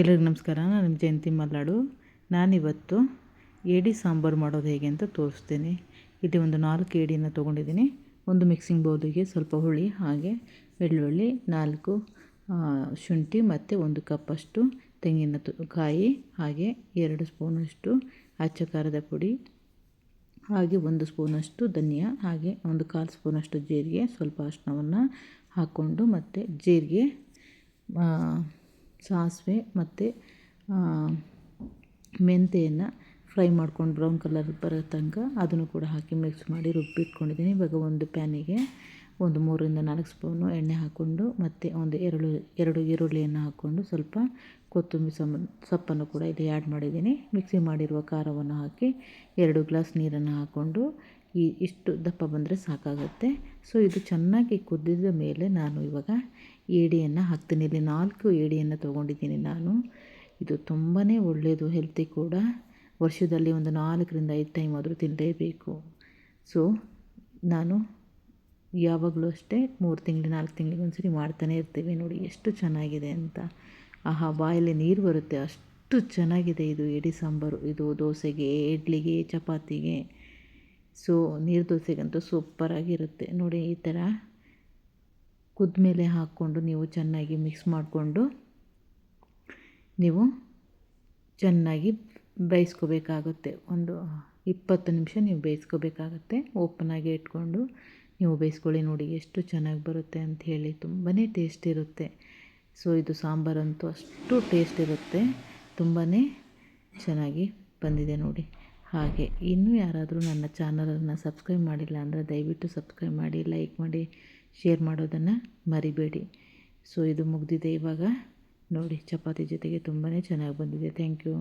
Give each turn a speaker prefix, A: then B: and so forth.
A: ಎಲ್ರಿಗೂ ನಮಸ್ಕಾರ. ನಾನು ಜಯಂತಿ ಮಲ್ಲಾಡು ನಾನಿವತ್ತು ಏಡಿ ಸಾಂಬಾರು ಮಾಡೋದು ಹೇಗೆ ಅಂತ ತೋರಿಸ್ತೀನಿ. ಇಲ್ಲಿ ಒಂದು ನಾಲ್ಕು ಏಡಿಯನ್ನು ತೊಗೊಂಡಿದ್ದೀನಿ. ಒಂದು ಮಿಕ್ಸಿಂಗ್ ಬೌಲಿಗೆ ಸ್ವಲ್ಪ ಹುಳಿ, ಹಾಗೆ ಬೆಳ್ಳುಳ್ಳಿ, ನಾಲ್ಕು ಶುಂಠಿ ಮತ್ತು ಒಂದು ಕಪ್ಪಷ್ಟು ತೆಂಗಿನ ಕಾಯಿ, ಹಾಗೆ ಎರಡು ಸ್ಪೂನಷ್ಟು ಅಚ್ಚ ಖಾರದ ಪುಡಿ, ಹಾಗೆ ಒಂದು ಸ್ಪೂನಷ್ಟು ಧನಿಯಾ, ಹಾಗೆ ಒಂದು ಕಾಲು ಸ್ಪೂನಷ್ಟು ಜೀರಿಗೆ, ಸ್ವಲ್ಪ ಅಷ್ಟವನ್ನು ಹಾಕ್ಕೊಂಡು ಮತ್ತು ಜೀರಿಗೆ ಸಾಸಿವೆ ಮತ್ತು ಮೆಂತೆಯನ್ನು ಫ್ರೈ ಮಾಡ್ಕೊಂಡು ಬ್ರೌನ್ ಕಲರ್ ಬರೋ ತನಕ ಅದನ್ನು ಕೂಡ ಹಾಕಿ ಮಿಕ್ಸ್ ಮಾಡಿ ರುಬ್ಬಿಟ್ಕೊಂಡಿದ್ದೀನಿ. ಇವಾಗ ಒಂದು ಪ್ಯಾನಿಗೆ ಒಂದು ಮೂರರಿಂದ ನಾಲ್ಕು ಸ್ಪೂನು ಎಣ್ಣೆ ಹಾಕ್ಕೊಂಡು ಮತ್ತು ಒಂದು ಎರಡು ಎರಡು ಈರುಳ್ಳಿಯನ್ನು ಹಾಕ್ಕೊಂಡು ಸ್ವಲ್ಪ ಕೊತ್ತಂಬರಿ ಸಮ, ಸೊಪ್ಪನ್ನು ಕೂಡ ಇಲ್ಲಿ ಆ್ಯಡ್ ಮಾಡಿದ್ದೀನಿ. ಮಿಕ್ಸಿ ಮಾಡಿರುವ ಖಾರವನ್ನು ಹಾಕಿ ಎರಡು ಗ್ಲಾಸ್ ನೀರನ್ನು ಹಾಕ್ಕೊಂಡು ಈ ಇಷ್ಟು ದಪ್ಪ ಬಂದರೆ ಸಾಕಾಗುತ್ತೆ. ಸೊ ಇದು ಚೆನ್ನಾಗಿ ಕುದ್ದಿದ ಮೇಲೆ ನಾನು ಇವಾಗ ಏಡಿಯನ್ನು ಹಾಕ್ತೀನಿ. ಇಲ್ಲಿ ನಾಲ್ಕು ಏಡಿಯನ್ನು ತೊಗೊಂಡಿದ್ದೀನಿ ನಾನು. ಇದು ತುಂಬಾ ಒಳ್ಳೆಯದು ಹೆಲ್ತಿ ಕೂಡ. ವರ್ಷದಲ್ಲಿ ಒಂದು ನಾಲ್ಕರಿಂದ ಐದು ಟೈಮ್ ಆದರೂ ತಿನ್ನಲೇಬೇಕು ಸೊ ನಾನು ಯಾವಾಗಲೂ ಅಷ್ಟೇ ಮೂರು ತಿಂಗಳು, ನಾಲ್ಕು ತಿಂಗಳಿಗೆ ಒಂದು ಸರಿ ಮಾಡ್ತಾನೆ ಇರ್ತೀವಿ ನೋಡಿ ಎಷ್ಟು ಚೆನ್ನಾಗಿದೆ ಅಂತ. ಆಹಾ, ಬಾಯಲ್ಲಿ ನೀರು ಬರುತ್ತೆ. ಅಷ್ಟು ಚೆನ್ನಾಗಿದೆ ಇದು. ಎಡಿ ಸಾಂಬಾರು, ಇದು ದೋಸೆಗೆ, ಇಡ್ಲಿಗೆ, ಚಪಾತಿಗೆ. ಸೊ, ನೀರು ದೋಸೆಗಂತೂ ಸೂಪರಾಗಿರುತ್ತೆ. ನೋಡಿ, ಈ ಥರ ಕುದ್ಮೇಲೆ ಹಾಕ್ಕೊಂಡು ನೀವು ಚೆನ್ನಾಗಿ ಮಿಕ್ಸ್ ಮಾಡಿಕೊಂಡು ನೀವು ಚೆನ್ನಾಗಿ ಬೇಯಿಸ್ಕೋಬೇಕಾಗುತ್ತೆ. ಒಂದು ಇಪ್ಪತ್ತು ನಿಮಿಷ ನೀವು ಬೇಯಿಸ್ಕೋಬೇಕಾಗುತ್ತೆ. ಓಪನಾಗಿ ಇಟ್ಕೊಂಡು ನೀವು ಬೇಯಿಸ್ಕೊಳ್ಳಿ ನೋಡಿ, ಎಷ್ಟು ಚೆನ್ನಾಗಿ ಬರುತ್ತೆ ಅಂತ ಹೇಳಿ. ತುಂಬಾ ಟೇಸ್ಟ್ ಇರುತ್ತೆ. ಸೊ ಇದು ಸಾಂಬಾರಂತೂ ಅಷ್ಟು ಟೇಸ್ಟ್ ಇರುತ್ತೆ. ತುಂಬಾ ಚೆನ್ನಾಗಿ ಬಂದಿದೆ ನೋಡಿ. ಹಾಗೆ ಇನ್ನೂ ಯಾರಾದರೂ ನನ್ನ ಚಾನಲನ್ನು ಸಬ್ಸ್ಕ್ರೈಬ್ ಮಾಡಿಲ್ಲ ಅಂದರೆ ದಯವಿಟ್ಟು ಸಬ್ಸ್ಕ್ರೈಬ್ ಮಾಡಿ, ಲೈಕ್ ಮಾಡಿ, ಶೇರ್ ಮಾಡೋದನ್ನು ಮರಿಬೇಡಿ. ಸೊ ಇದು ಮುಗಿದಿದೆ ಇವಾಗ. ನೋಡಿ, ಚಪಾತಿ ಜೊತೆಗೆ ತುಂಬಾ ಚೆನ್ನಾಗಿ ಬಂದಿದೆ. Thank you